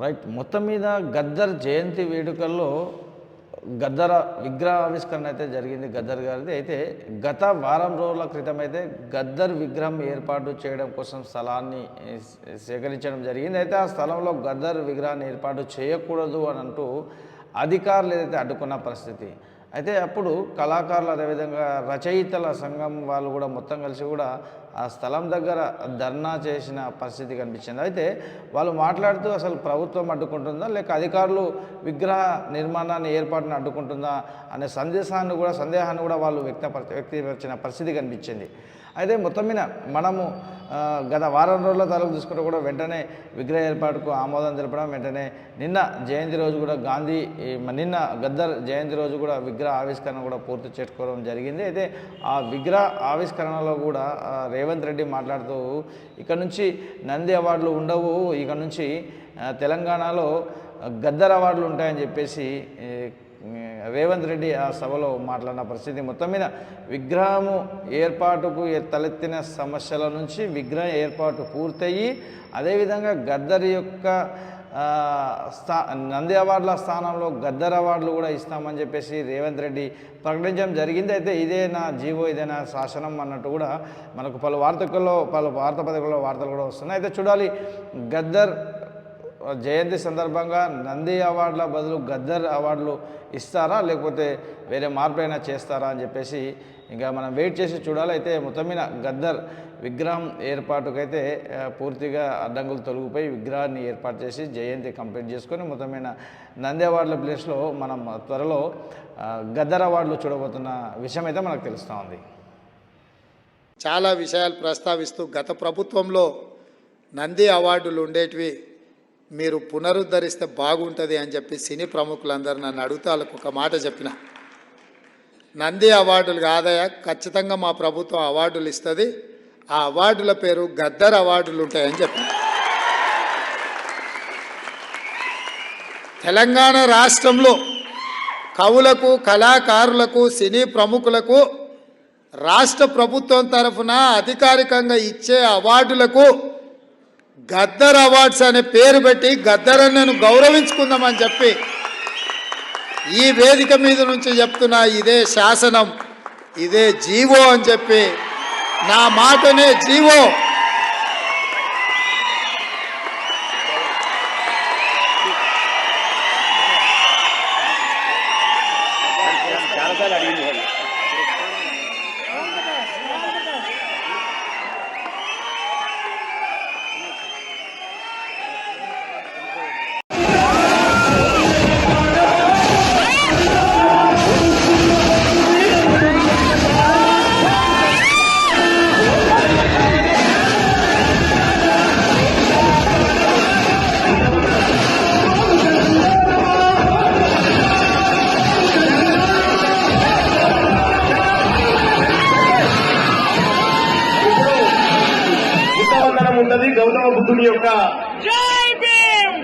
Right మొత్తం మీద గద్దర్ జయంతి వేడుకల్లో గద్దర విగ్రహ ఆవిష్కరణ అయితే జరిగింది గద్దర్ గారిది. అయితే గత వారం రోజుల క్రితం అయితే గద్దర్ విగ్రహం ఏర్పాటు చేయడం కోసం స్థలాన్ని సేకరించడం జరిగింది. అయితే ఆ స్థలంలో గద్దర్ విగ్రహాన్ని ఏర్పాటు చేయకూడదు అని అంటూ అధికారులు ఏదైతే అడ్డుకున్న పరిస్థితి అయితే అప్పుడు కళాకారులు అదేవిధంగా రచయితల సంఘం వాళ్ళు కూడా మొత్తం కలిసి కూడా ఆ స్థలం దగ్గర ధర్నా చేసిన పరిస్థితి కనిపించింది. అయితే వాళ్ళు మాట్లాడుతూ అసలు ప్రభుత్వం అడ్డుకుంటుందా లేక అధికారులు విగ్రహ నిర్మాణాన్ని ఏర్పాటును అడ్డుకుంటుందా అనే సందేశాన్ని కూడా సందేహాన్ని కూడా వాళ్ళు వ్యక్తపరిచ వ్యక్తపరిచిన పరిస్థితి కనిపించింది. అయితే మొత్తం మీద మనము గత వారం రోజుల తాలూకు చూసుకుంటే కూడా వెంటనే విగ్రహ ఏర్పాటుకు ఆమోదం తెలపడం వెంటనే నిన్న జయంతి రోజు కూడా గాంధీ నిన్న గద్దర్ జయంతి రోజు కూడా విగ్రహ ఆవిష్కరణ కూడా పూర్తి చేసుకోవడం జరిగింది. అయితే ఆ విగ్రహ ఆవిష్కరణలో కూడా రేవంత్ రెడ్డి మాట్లాడుతూ ఇక్కడ నుంచి నంది అవార్డులు ఉండవు ఇక నుంచి తెలంగాణలో గద్దర్ అవార్డులు ఉంటాయని చెప్పేసి రేవంత్ రెడ్డి ఆ సభలో మాట్లాడిన పరిస్థితి మొత్తం మీద విగ్రహము ఏర్పాటుకు తలెత్తిన సమస్యల నుంచి విగ్రహం ఏర్పాటు పూర్తయి అదేవిధంగా గద్దర్ యొక్క స్థా నంది అవార్డుల స్థానంలో గద్దర్ అవార్డులు కూడా ఇస్తామని చెప్పేసి రేవంత్ రెడ్డి ప్రకటించడం జరిగింది. అయితే ఇదే నా జీవో ఇదే నా శాసనం అన్నట్టు కూడా మనకు పలు వార్తకుల్లో పలు వార్తాపత్రికల్లో వార్తలు కూడా వస్తున్నాయి. అయితే చూడాలి గద్దర్ జయంతి సందర్భంగా నంది అవార్డుల బదులు గద్దర్ అవార్డులు ఇస్తారా? లేకపోతే వేరే మార్పు అయినా చేస్తారా అని చెప్పేసి ఇంకా మనం వెయిట్ చేసి చూడాలి. అయితే గద్దర్ విగ్రహం ఏర్పాటుకైతే పూర్తిగా అడ్డంకులు తొలగిపోయి విగ్రహాన్ని ఏర్పాటు చేసి జయంతి కంప్లీట్ చేసుకొని మొత్తమైన నంది అవార్డుల ప్లేస్లో మనం త్వరలో గద్దర్ అవార్డులు చూడబోతున్న విషయం అయితే మనకు తెలుస్తూ ఉంది. చాలా విషయాలు ప్రస్తావిస్తూ గత ప్రభుత్వంలో నంది అవార్డులు ఉండేటివి మీరు పునరుద్ధరిస్తే బాగుంటుంది అని చెప్పి సినీ ప్రముఖులందరూ నన్ను అడుగుతా ఒక మాట చెప్పిన. నంది అవార్డులు కాదయా ఖచ్చితంగా మా ప్రభుత్వం అవార్డులు ఇస్తుంది. ఆ అవార్డుల పేరు గద్దర్ అవార్డులు ఉంటాయని చెప్పి తెలంగాణ రాష్ట్రంలో కవులకు కళాకారులకు సినీ ప్రముఖులకు రాష్ట్ర ప్రభుత్వం తరఫున అధికారికంగా ఇచ్చే అవార్డులకు గద్దర్ అవార్డ్స్ అనే పేరు పెట్టి గద్దరన్నను గౌరవించుకుందామని చెప్పి ఈ వేదిక మీద నుంచి చెప్తున్నా ఇదే శాసనం ఇదే జీవో అని చెప్పి నా మాటనే జీవో. బుద్ధవందనం ఉన్నది గౌతమ బుద్ధుని యొక్క జై భీమ్!